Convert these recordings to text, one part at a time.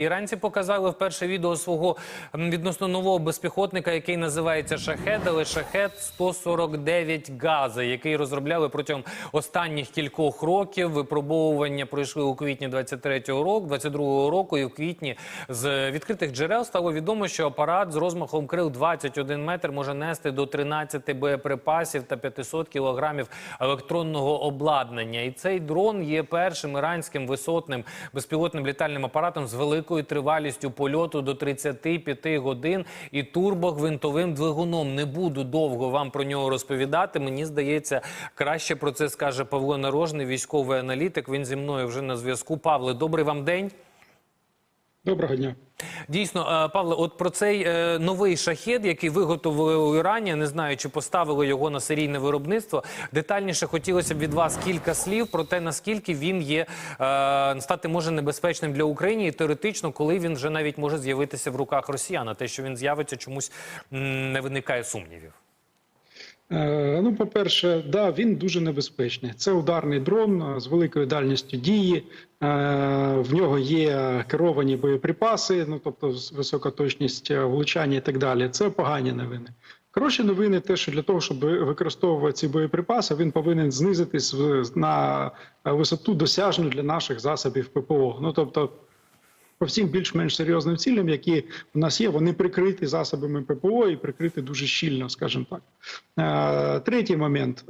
Іранці показали вперше відео свого відносно нового безпіхотника, який називається Шахед, але Шахед 149 Газа, який розробляли протягом останніх кількох років. Випробовування пройшли у квітні 23-го року, 22-го року, і в квітні з відкритих джерел стало відомо, що апарат з розмахом крил 21 метр може нести до 13 боєприпасів та 500 кілограмів електронного обладнання. І цей дрон є першим іранським висотним безпілотним літальним апаратом з великою тривалістю польоту до 35 годин і турбогвинтовим двигуном. Не буду довго вам про нього розповідати. Мені здається, краще про це скаже Павло Нарожний, військовий аналітик. Він зі мною вже на зв'язку. Павле, добрий вам день. Доброго дня. Дійсно, е, Павле, от про цей е, новий шахет, який виготовили у Ірані, не знаю, чи поставили його на серійне виробництво. Детальніше хотілося б від вас кілька слів про те, наскільки він є е, стати може небезпечним для України, і теоретично, коли він вже навіть може з'явитися в руках росіян. А те, що він з'явиться, чомусь не виникає сумнівів. Е, ну, по-перше, да, він дуже небезпечний. Це ударний дрон е, з великою дальністю дії. Е, в нього є керовані боєприпаси, ну тобто висока точність влучання і так далі. Це погані новини. Хороші новини, те, що для того, щоб використовувати ці боєприпаси, він повинен знизитись на висоту досяжну для наших засобів ППО. Ну тобто, по всім більш-менш серйозним цілям, які в нас є, вони прикриті засобами ППО і прикриті дуже щільно, скажімо так. Е, Третій момент.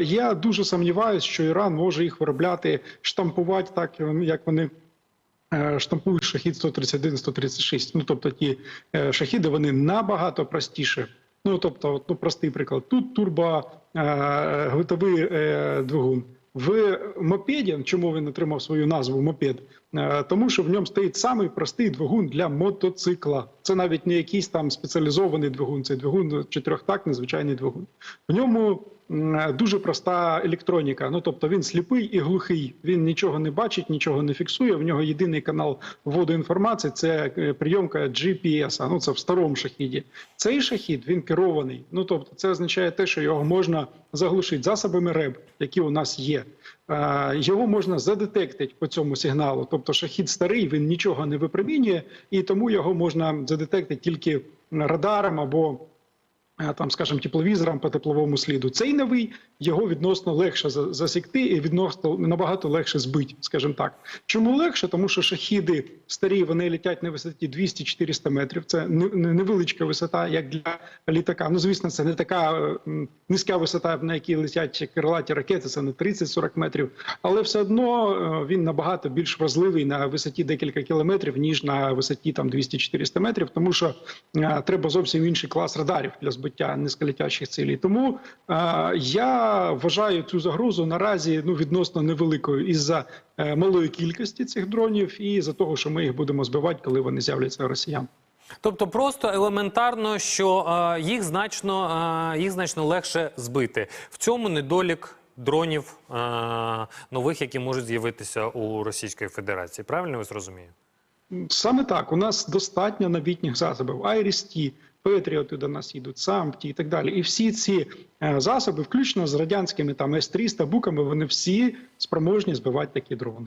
Я дуже сумніваюся, що Іран може їх виробляти, штампувати так, як вони. е, Штампують шахід 131-136. Ну тобто ті е, шахіди вони набагато простіше. Ну тобто, ну простий приклад. Тут турбо е, е, двигун. В мопеді, чому він отримав свою назву мопед? Е, Тому що в ньому стоїть самий простий двигун для мотоцикла. Це навіть не якийсь там спеціалізований двигун, це двигун чотирьохтакний звичайний двигун. В ньому дуже проста електроніка. Ну тобто він сліпий і глухий. Він нічого не бачить, нічого не фіксує. В нього єдиний канал вводу інформації це е, прийомка GPS, Ну це в старому шахіді. Цей шахід він керований. Ну тобто, це означає те, що його можна заглушити засобами РЕБ, які у нас є. Е, Його можна задетектити по цьому сигналу. Тобто, шахід старий, він нічого не випромінює, і тому його можна задетектити тільки радаром або там, скажімо, тепловізором по тепловому сліду. Цей новий його відносно легше засікти і відносно набагато легше збити, скажімо так. Чому легше? Тому що шахіди старі вони летять на висоті 200-400 метрів. Це не- не- невеличка висота, як для літака. Ну, звісно, це не така е, низька висота, на якій летять крилаті ракети, це не 30-40 метрів. Але все одно е, він набагато більш вразливий на висоті декілька кілометрів, ніж на висоті там 200-400 метрів, тому що е, треба зовсім інший клас радарів для збиття низьколетячих цілей. Тому е, я вважаю цю загрозу наразі ну відносно невеликою із-за е, малої кількості цих дронів і за того, що ми їх будемо збивати, коли вони з'являться росіян. Тобто, просто елементарно, що е, їх значно е, їх значно легше збити. В цьому недолік дронів е, нових, які можуть з'явитися у Російської Федерації. Правильно я зрозумію? Саме так, у нас достатньо новітніх засобів. Айріс-Ті, Петріоти до нас їдуть, самті і так далі. І всі ці е, засоби, включно з радянськими там С-300 буками, вони всі спроможні збивати такі дрони.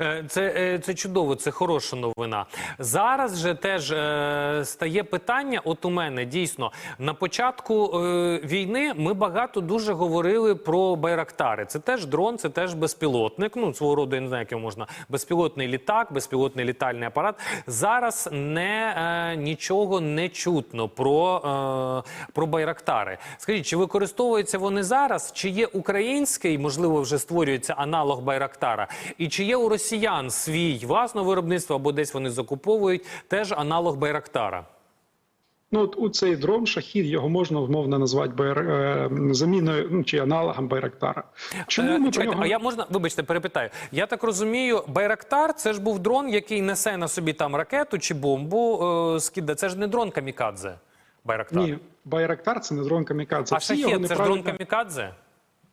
Е, Це, е, це чудово, це хороша новина. Зараз же теж е, стає питання. От у мене дійсно на початку е, війни ми багато дуже говорили про байрактари. Це теж дрон, це теж безпілотник. Ну свого роду я не знаю, як його можна безпілотний літак, безпілотний літальний апарат. Зараз не е, нічого не чутно про, е, про байрактари. Скажіть, чи використовуються вони зараз? Чи є український, можливо, вже створюється аналог байрактара? І чи є у росіян свій власного виробництва або десь вони закуповують теж аналог байрактара? Ну, от у цей дрон шахід його можна умовно назвати байр... е, заміною ну, чи аналогом Байрактара. Чому Е, ми про чекайте, нього а я можна, вибачте, перепитаю. Я так розумію, Байрактар це ж був дрон, який несе на собі там ракету чи бомбу. Е, скида. Це ж не дрон камікадзе. Байрактар. ні, Байрактар це не дрон камікадзе. А Всі шахет це ж дрон камікадзе?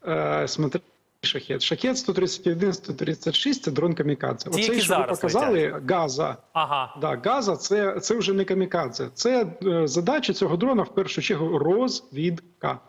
Е, смотри, шахет. Шахет 131-136 – це дрон камікадзе. Ті, Оцей, що ви показали, показали, Газа. Ага. Да, Газа це, це вже не камікадзе. Це е, задача цього дрона в першу чергу розвідка.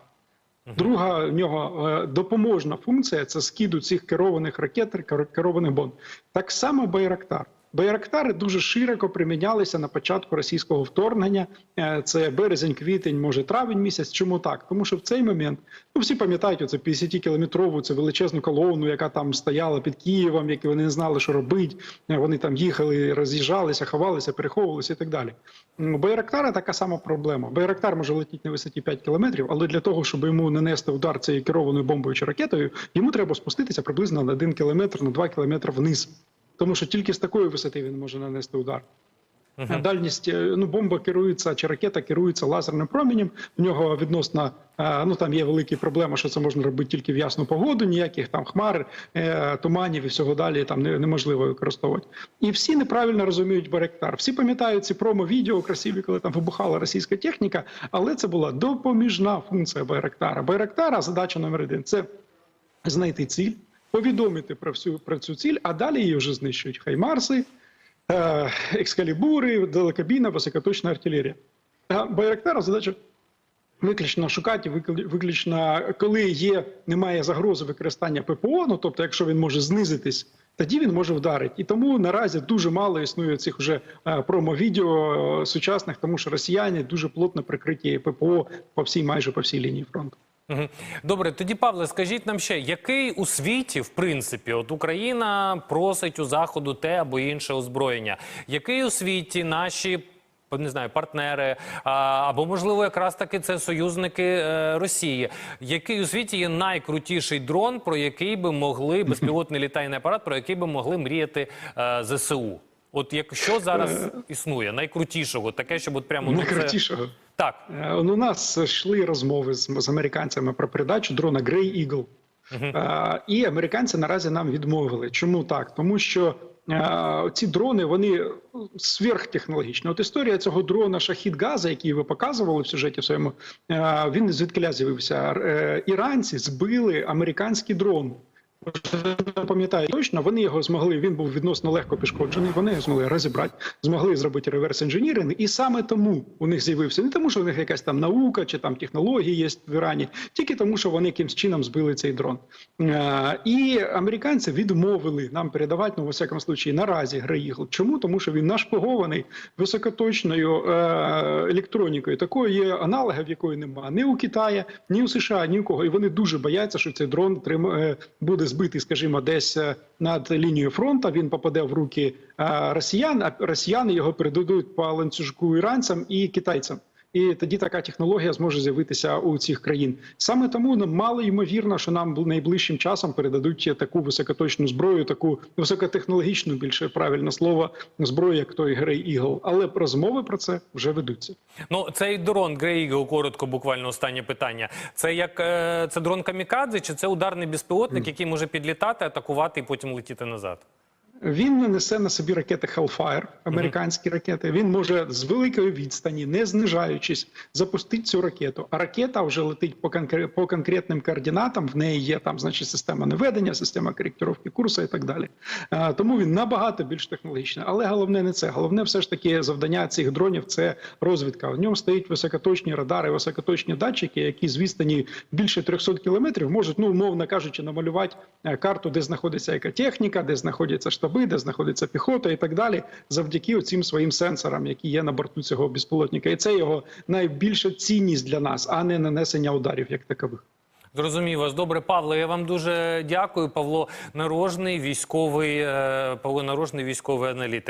Друга в нього е, допоможна функція це скиду цих керованих ракет, керованих бомб. Так само Байрактар. Байрактари дуже широко примінялися на початку російського вторгнення. Е, Це березень, квітень, може травень місяць. Чому так? Тому що в цей момент ну всі пам'ятають оце 50-кілометрову цю величезну колону, яка там стояла під Києвом, які вони не знали, що робити. Е, Вони там їхали, роз'їжджалися, ховалися, переховувалися і так далі. У Байрактара така сама проблема. Байрактар може летіти на висоті 5 кілометрів, але для того, щоб йому нанести удар цією керованою бомбою чи ракетою, йому треба спуститися приблизно на 1 кілометр, на 2 кілометри вниз. Тому що тільки з такої висоти він може нанести удар. А Дальність е, ну бомба керується чи ракета керується лазерним променем. В нього відносно е, ну там є великі проблеми, що це можна робити тільки в ясну погоду. Ніяких там хмар, е, туманів і всього далі там неможливо використовувати. І всі неправильно розуміють Байрактар. Всі пам'ятають ці промо-відео красиві, коли там вибухала російська техніка, але це була допоміжна функція Байрактара. Байрактара задача номер один це знайти ціль, повідомити про всю про цю ціль, а далі її вже знищують хаймарси, е, екскалібури, далекобійна високоточна артилерія. А Байрактара задача виключно шукати, виключно коли є, немає загрози використання ППО, ну тобто, якщо він може знизитись. Тоді він може вдарити, і тому наразі дуже мало існує цих уже е, промо-відео е, сучасних, тому що росіяни дуже плотно прикриті ППО по всій майже по всій лінії фронту. Добре, тоді Павле, скажіть нам ще, який у світі, в принципі, от Україна просить у заходу те або інше озброєння? Який у світі наші не знаю, партнери, або можливо, якраз таки це союзники е, Росії. Який у світі є найкрутіший дрон, про який би могли безпілотний літальний апарат, про який би могли мріяти е, ЗСУ? От якщо зараз існує найкрутішого, таке, щоб от прямо ну, це... Так. Е, У нас йшли розмови з, з американцями про передачу дрона Grey Eagle. Е, І американці наразі нам відмовили. Чому так? Тому що е, ці дрони вони сверхтехнологічні. От історія цього дрона Шахід Газа, який ви показували в сюжеті в своєму, е, він звідкиля з'явився. Іранці збили американський дрон. Пам'ятаю точно, вони його змогли. Він був відносно легко пішкоджений. Вони його змогли розібрати, змогли зробити реверс інженіринг, і саме тому у них з'явився не тому, що у них якась там наука чи там технології є в Ірані, тільки тому, що вони якимсь чином збили цей дрон. Е, І американці відмовили нам передавати ну, в усякому случаї наразі Греїгл. Чому? Тому що він нашпигований високоточною е, електронікою. Такої є аналогів, якої немає ні у Китаї, ні у США, ні у кого. І вони дуже бояться, що цей дрон е, буде збитий, скажімо, десь е, над лінією фронту. Він попаде в руки е, росіян, а росіяни його передадуть по ланцюжку іранцям і китайцям. І тоді така технологія зможе з'явитися у цих країн. Саме тому нам мало ймовірно, що нам найближчим часом передадуть таку високоточну зброю, таку високотехнологічну, більше правильне слово, зброю, як той Грей Eagle. Але розмови про це вже ведуться. Ну, цей дрон Grey Eagle, коротко, буквально останнє питання. Це як е, це дрон камікадзе, чи це ударний безпілотник, який може підлітати, атакувати і потім летіти назад? Він несе на собі ракети Hellfire, американські ракети. Він може з великої відстані, не знижаючись, запустити цю ракету. А ракета вже летить по конкре- по конкретним координатам. В неї є там, значить, система наведення, система коректировки курсу і так далі. Е, Тому він набагато більш технологічний. Але головне не це. Головне, все ж таки, завдання цих дронів це розвідка. В ньому стоять високоточні радари, високоточні датчики, які з відстані більше 300 кілометрів можуть, ну умовно кажучи, намалювати е, карту, де знаходиться яка техніка, де знаходяться штаби, де знаходиться піхота і так далі, завдяки цим своїм сенсорам, які є на борту цього безпілотника. І це його найбільша цінність для нас, а не нанесення ударів як такових. Зрозумів вас. Добре, Павло, я вам дуже дякую. Павло Нарожний, військовий, е, Павло Нарожний, військовий аналітик.